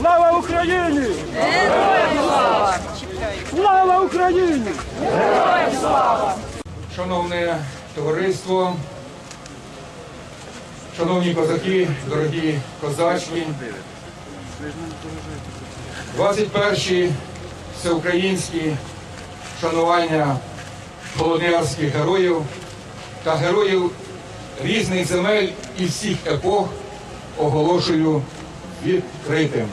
Слава Україні! Слава! Україні! Шановне товариство, шановні козаки, дорогі козачки, 21-й всеукраїнські шанування полонярських героїв та героїв різних земель і всіх епох оголошую відкритим.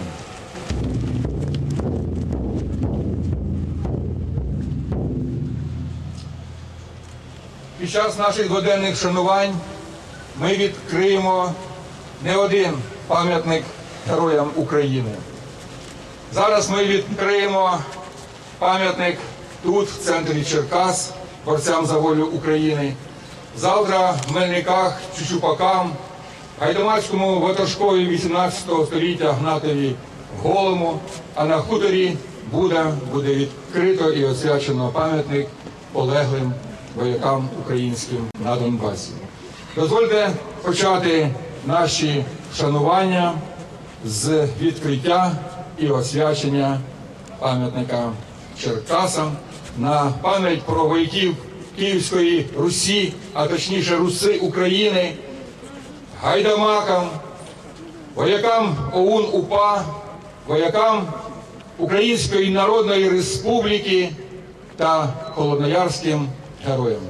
Під час наших дводенних шанувань ми відкриємо не один пам'ятник героям України. Зараз ми відкриємо пам'ятник тут, в центрі Черкас, борцям за волю України. Завтра в Мельниках, Чучупакам, Гайдамацькому ватажкові 18 століття Гнатові Голому, а на хуторі буде, буде відкрито і освячено пам'ятник полеглим воякам українським на Донбасі. Дозвольте почати наші шанування з відкриття і освячення пам'ятника Черкасам на пам'ять про вояків Київської Русі, а точніше Руси України, гайдамакам, воякам ОУН УПА, воякам Української Народної Республіки та холодноярським героям.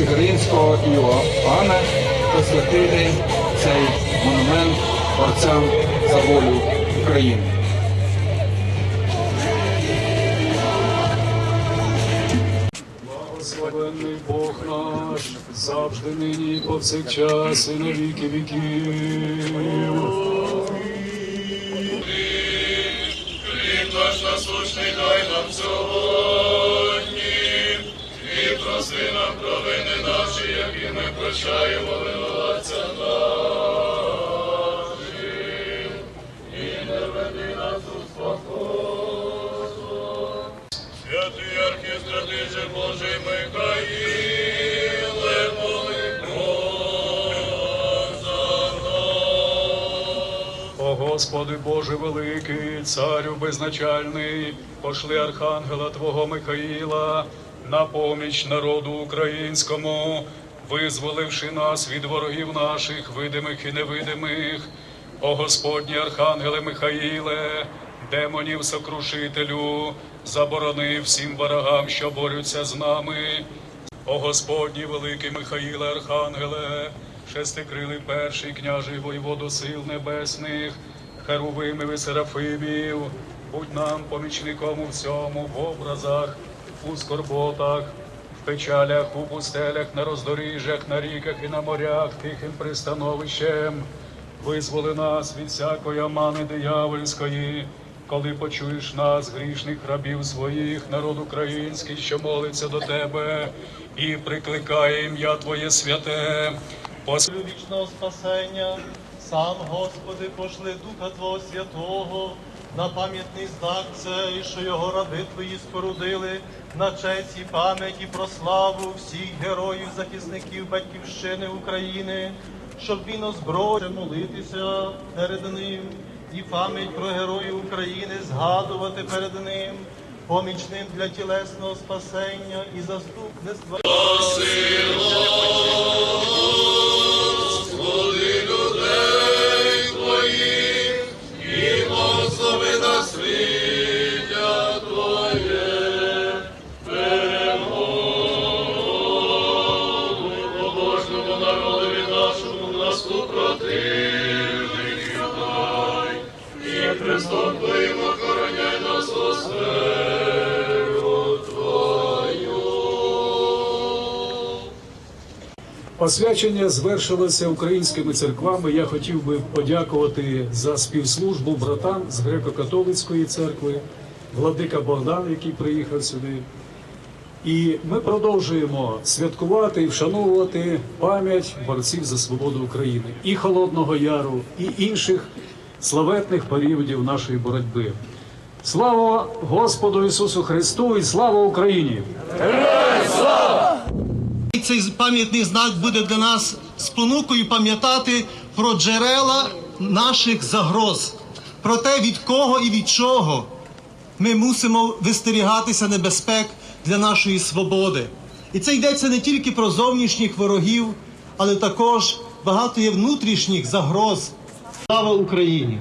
Чигиринського Іоанна посвятити цей монумент борцям за волю України. Благословенний Бог наш, завжди нині і повсякчас і на віки віків. Хліб наш насущний дай нам сьогодні, які ми прощаємо винуватцям нашим, і не веди нас у спокусу. Святий архістратиже Божий Михаїле, моли за нас. О Господи Боже великий, царю безначальний, пошли архангела Твого Михаїла на поміч народу українському, визволивши нас від ворогів наших, видимих і невидимих. О Господні архангеле Михаїле, демонів сокрушителю, заборони всім ворогам, що борються з нами. О Господній великий Михаїле Архангеле, шестикрилий перший княжий воєводу сил небесних, херувимів і серафимів, будь нам помічником у всьому, в образах, у скорботах, печалях, у пустелях, на роздоріжжях, на ріках і на морях, тихим пристановищем. Визволи нас від всякої омани диявольської, коли почуєш нас, грішних рабів своїх, народ український, що молиться до тебе, і прикликає ім'я Твоє святе. Пос... вічного спасення, сам, Господи, пошли Духа Твого Святого на пам'ятний знак цей, що його раби Твої спорудили, на честь і пам'ять і про славу всіх героїв, захисників Батьківщини України, щоб він озброїв молитися перед ним і пам'ять про героїв України згадувати перед ним, помічним для тілесного спасення і заступництва. Освячення звершилося українськими церквами. Я хотів би подякувати за співслужбу братам з греко-католицької церкви, владика Богдан, який приїхав сюди. І ми продовжуємо святкувати і вшановувати пам'ять борців за свободу України і Холодного Яру, і інших славетних періодів нашої боротьби. Слава Господу Ісусу Христу і слава Україні! І цей пам'ятний знак буде для нас спонукою пам'ятати про джерела наших загроз, про те, від кого і від чого ми мусимо вистерігатися небезпек для нашої свободи. І це йдеться не тільки про зовнішніх ворогів, але також багато є внутрішніх загроз. Слава Україні!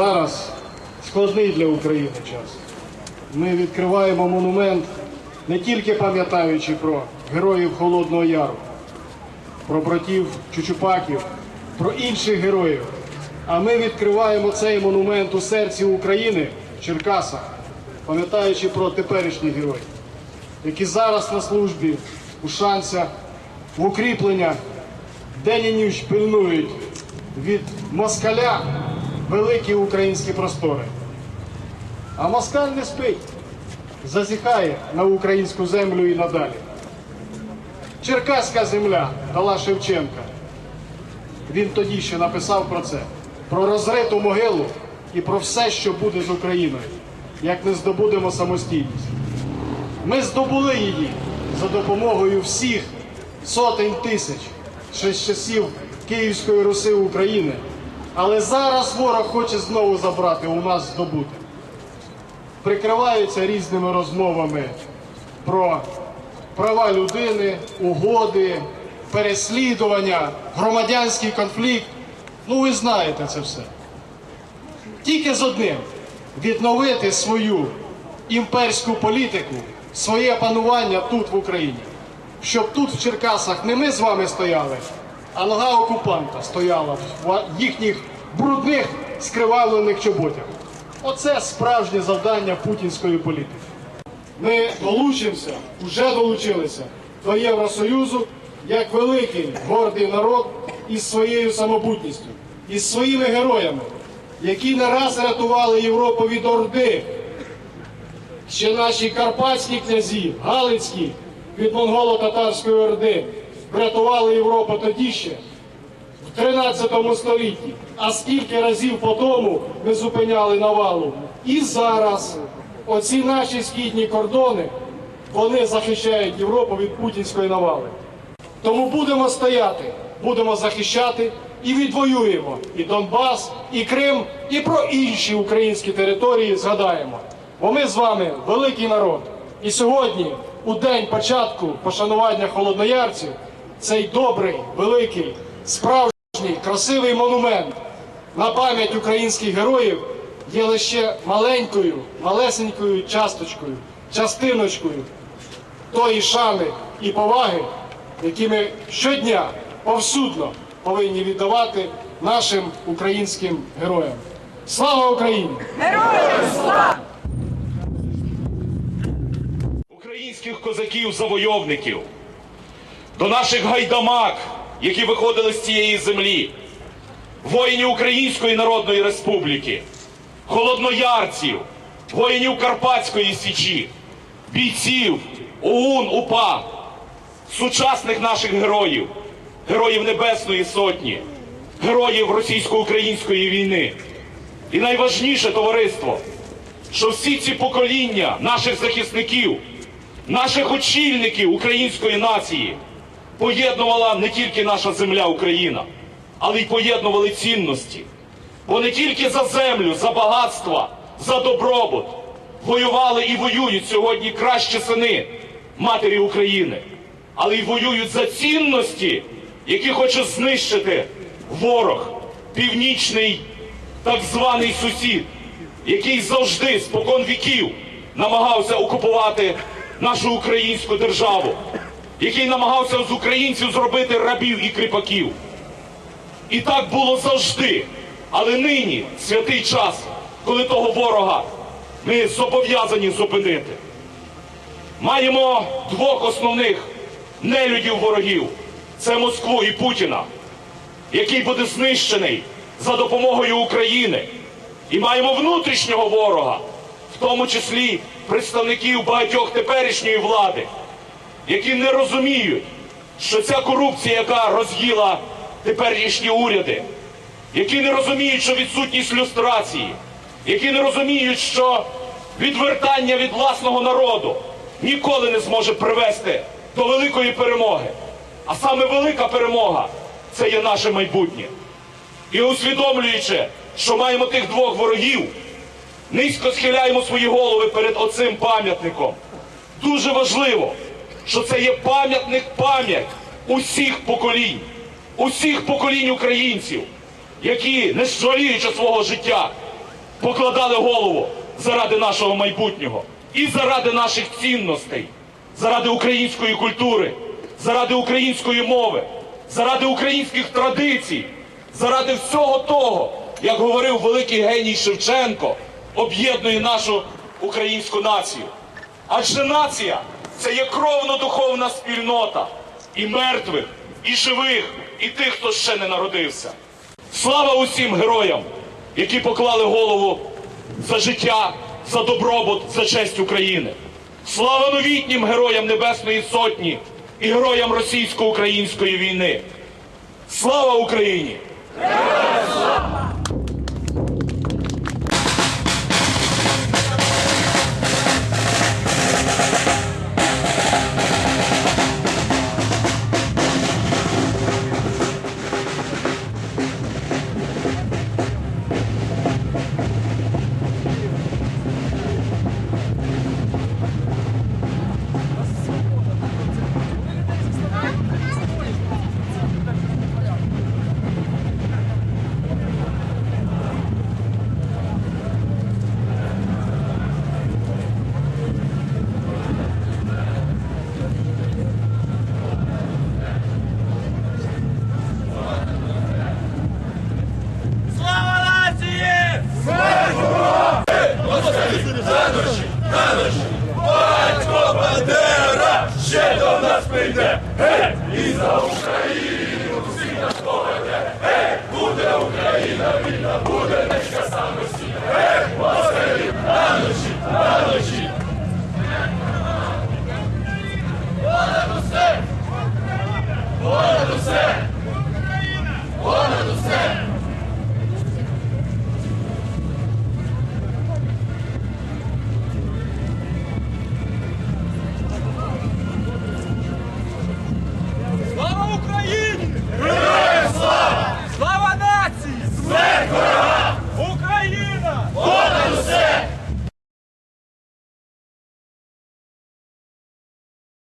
Зараз складний для України час. Ми відкриваємо монумент, не тільки пам'ятаючи про героїв Холодного Яру, про братів Чучупаків, про інших героїв. А ми відкриваємо цей монумент у серці України в Черкасах, пам'ятаючи про теперішніх героїв, які зараз на службі у шансах, в укріпленнях, день і ніч пильнують від москаля великі українські простори. А москаль не спить, зазіхає на українську землю і надалі. Черкаська земля дала Шевченка. Він тоді ще написав про це, про розриту могилу і про все, що буде з Україною, як ми здобудемо самостійність. Ми здобули її за допомогою всіх сотень тисяч ще з часів Київської Руси України. Але зараз ворог хоче знову забрати у нас здобути. Прикриваються різними розмовами про права людини, угоди, переслідування, громадянський конфлікт. Ну, ви знаєте це все. Тільки з одним відновити свою імперську політику, своє панування тут в Україні. Щоб тут в Черкасах не ми з вами стояли, а нога окупанта стояла в їхніх брудних скривавлених чоботях. Оце справжнє завдання путінської політики. Ми долучимося, вже долучилися до Євросоюзу як великий гордий народ із своєю самобутністю, із своїми героями, які не раз рятували Європу від Орди. Ще наші карпатські князі, Галицькі від монголо-татарської орди врятували Європу тоді ще, в 13 столітті. А скільки разів по тому ми зупиняли навалу. І зараз оці наші східні кордони, вони захищають Європу від путінської навали. Тому будемо стояти, будемо захищати і відвоюємо і Донбас, і Крим, і про інші українські території згадаємо. Бо ми з вами великий народ. І сьогодні, у день початку пошанування холодноярців, цей добрий, великий, справжній, красивий монумент на пам'ять українських героїв є лише маленькою, малесенькою часточкою, частиночкою тої шани і поваги, які ми щодня повсюдно повинні віддавати нашим українським героям. Слава Україні! українських козаків-завойовників, до наших гайдамак, які виходили з цієї землі, воїнів Української Народної Республіки, холодноярців, воїнів Карпатської Січі, бійців, ОУН, УПА, сучасних наших героїв, героїв Небесної Сотні, героїв російсько-української війни. І найважніше товариство, що всі ці покоління наших захисників, наших очільників української нації поєднувала не тільки наша земля Україна, але й поєднували цінності. Бо не тільки за землю, за багатства, за добробут воювали і воюють сьогодні кращі сини матері України, але й воюють за цінності, які хоче знищити ворог, північний так званий сусід, який завжди спокон віків намагався окупувати нашу українську державу, який намагався з українців зробити рабів і кріпаків. І так було завжди. Але нині святий час, коли того ворога ми зобов'язані зупинити. Маємо двох основних нелюдів ворогів це Москву і Путіна, який буде знищений за допомогою України. І маємо внутрішнього ворога, в тому числі представників багатьох теперішньої влади, які не розуміють, що ця корупція, яка роз'їла теперішні уряди, які не розуміють, що відсутність люстрації, які не розуміють, що відвертання від власного народу ніколи не зможе привести до великої перемоги. А саме велика перемога це є наше майбутнє. І усвідомлюючи, що маємо тих двох ворогів, низько схиляємо свої голови перед оцим пам'ятником. Дуже важливо, що це є пам'ятник пам'ять усіх поколінь, усіх поколінь українців, які, не жаліючи свого життя, покладали голову заради нашого майбутнього і заради наших цінностей, заради української культури, заради української мови, заради українських традицій, заради всього того, як говорив великий геній Шевченко, об'єднує нашу українську націю. Адже нація це є кровно-духовна спільнота і мертвих, і живих, і тих, хто ще не народився. Слава усім героям, які поклали голову за життя, за добробут, за честь України. Слава новітнім героям Небесної Сотні і героям російсько-української війни. Слава Україні! На ночі, батько Бандера ще до нас прийде. Гей, і за Україну всі нас поведе. Гей, буде Україна, вільна, буде нечка самості. Гей, москалів, радощі, радощі. Понад усе! Понад усе!